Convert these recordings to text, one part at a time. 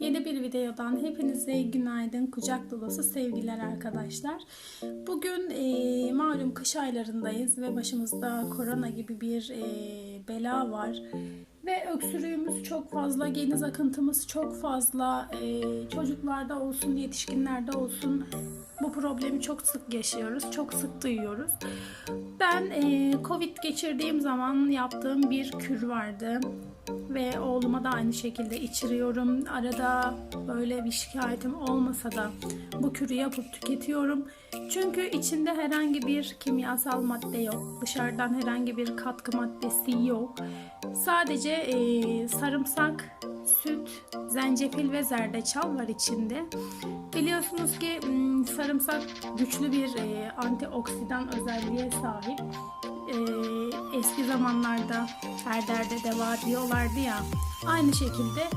Yeni bir videodan hepinize günaydın, kucak dolusu sevgiler arkadaşlar. Bugün e, malum kış aylarındayız ve başımızda korona gibi bir e, bela var. Ve öksürüğümüz çok fazla, geniz akıntımız çok fazla. E, çocuklarda olsun, yetişkinlerde olsun bu problemi çok sık yaşıyoruz, çok sık duyuyoruz. Ben e, Covid geçirdiğim zaman yaptığım bir kür vardı ve oğluma da aynı şekilde içiriyorum. Arada böyle bir şikayetim olmasa da bu kürü yapıp tüketiyorum. Çünkü içinde herhangi bir kimyasal madde yok. Dışarıdan herhangi bir katkı maddesi yok. Sadece e, sarımsak, süt, zencefil ve zerdeçal var içinde. Biliyorsunuz ki m, sarımsak güçlü bir e, antioksidan özelliğe sahip. E, eski zamanlarda her derde deva diyorlardı ya. Aynı şekilde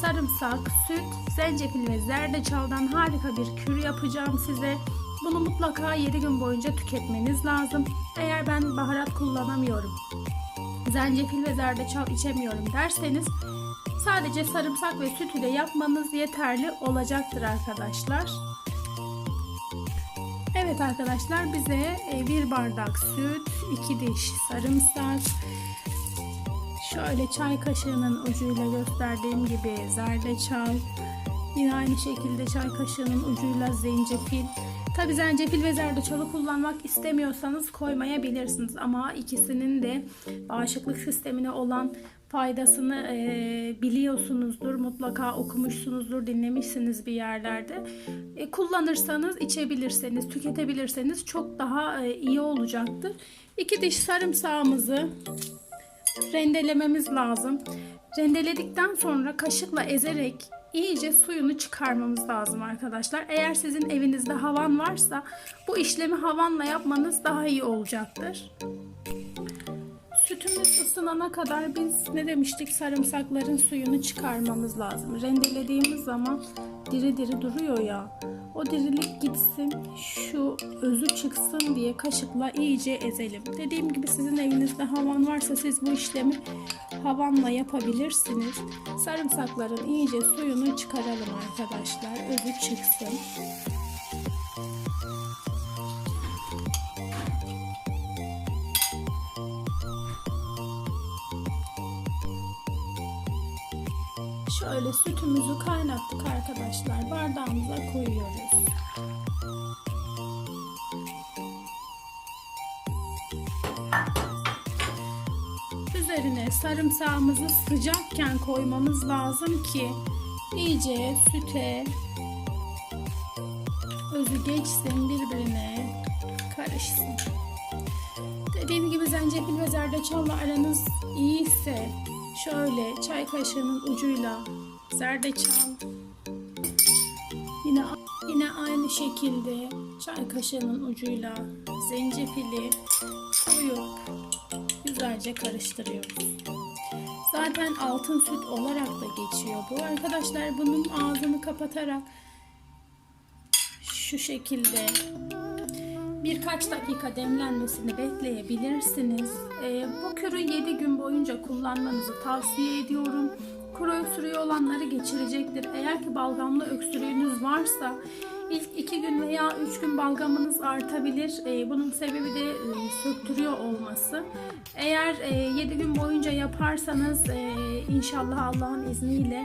sarımsak, süt, zencefil ve zerdeçaldan harika bir kür yapacağım size. Bunu mutlaka 7 gün boyunca tüketmeniz lazım. Eğer ben baharat kullanamıyorum, zencefil ve zerdeçal içemiyorum derseniz sadece sarımsak ve süt ile yapmanız yeterli olacaktır arkadaşlar. Evet arkadaşlar bize e, bir bardak süt, iki diş sarımsak, şöyle çay kaşığının ucuyla gösterdiğim gibi zerdeçal, yine aynı şekilde çay kaşığının ucuyla zencefil. Tabi zencefil ve zerdeçalı kullanmak istemiyorsanız koymayabilirsiniz ama ikisinin de bağışıklık sistemine olan faydasını e, biliyorsunuzdur. Mutlaka okumuşsunuzdur, dinlemişsiniz bir yerlerde. E, kullanırsanız, içebilirseniz, tüketebilirseniz çok daha e, iyi olacaktır. İki diş sarımsağımızı rendelememiz lazım. Rendeledikten sonra kaşıkla ezerek iyice suyunu çıkarmamız lazım arkadaşlar. Eğer sizin evinizde havan varsa bu işlemi havanla yapmanız daha iyi olacaktır. Sütümüz ısınana kadar biz ne demiştik sarımsakların suyunu çıkarmamız lazım. Rendelediğimiz zaman diri diri duruyor ya. O dirilik gitsin, şu özü çıksın diye kaşıkla iyice ezelim. Dediğim gibi sizin evinizde havan varsa siz bu işlemi havanla yapabilirsiniz. Sarımsakların iyice suyunu çıkaralım arkadaşlar. Özü çıksın. Şöyle sütümüzü kaynattık arkadaşlar. Bardağımıza koyuyoruz. Üzerine sarımsağımızı sıcakken koymamız lazım ki iyice süte özü geçsin birbirine karışsın. Dediğim gibi zencefil ve zerdeçalla aranız iyiyse şöyle çay kaşığının ucuyla zerdeçal yine yine aynı şekilde çay kaşığının ucuyla zencefili güzelce karıştırıyoruz. Zaten altın süt olarak da geçiyor bu. Arkadaşlar bunun ağzını kapatarak şu şekilde birkaç dakika demlenmesini bekleyebilirsiniz. Ee, bu kürü 7 gün boyunca kullanmanızı tavsiye ediyorum. Kuru öksürüğü olanları geçirecektir. Eğer ki balgamlı öksürüğünüz varsa ilk 2 gün veya 3 gün balgamınız artabilir. Ee, bunun sebebi de e, söktürüyor olması. Eğer e, 7 gün boyunca yaparsanız e, inşallah Allah'ın izniyle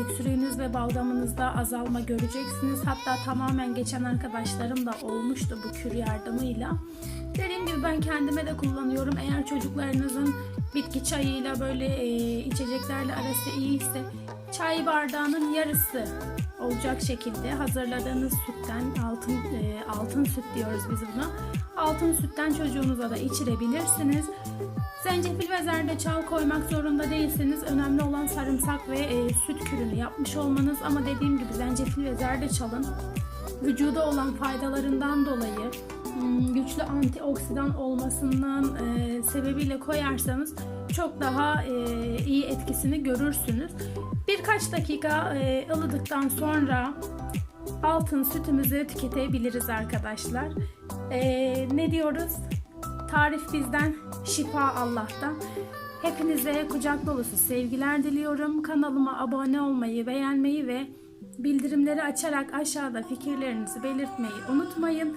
öksürüğünüz ve balgamınızda azalma göreceksiniz. Hatta tamamen geçen arkadaşlarım da olmuştu bu kür yardımıyla. Dediğim gibi ben kendime de kullanıyorum. Eğer çocuklarınızın bitki çayıyla böyle e, içeceklerle arası iyiyse çay bardağının yarısı olacak şekilde hazırladığınız sütten altın e, altın süt diyoruz biz buna. Altın sütten çocuğunuza da içirebilirsiniz. Zencefil ve zerdeçal koymak zorunda değilsiniz. Önemli olan sarımsak ve e, süt kürünü yapmış olmanız. Ama dediğim gibi zencefil ve zerdeçalın vücuda olan faydalarından dolayı güçlü antioksidan olmasından e, sebebiyle koyarsanız çok daha e, iyi etkisini görürsünüz. Birkaç dakika e, ılıdıktan sonra altın sütümüzü tüketebiliriz arkadaşlar. E, ne diyoruz? Tarif bizden, şifa Allah'tan. Hepinize kucak dolusu sevgiler diliyorum. Kanalıma abone olmayı, beğenmeyi ve bildirimleri açarak aşağıda fikirlerinizi belirtmeyi unutmayın.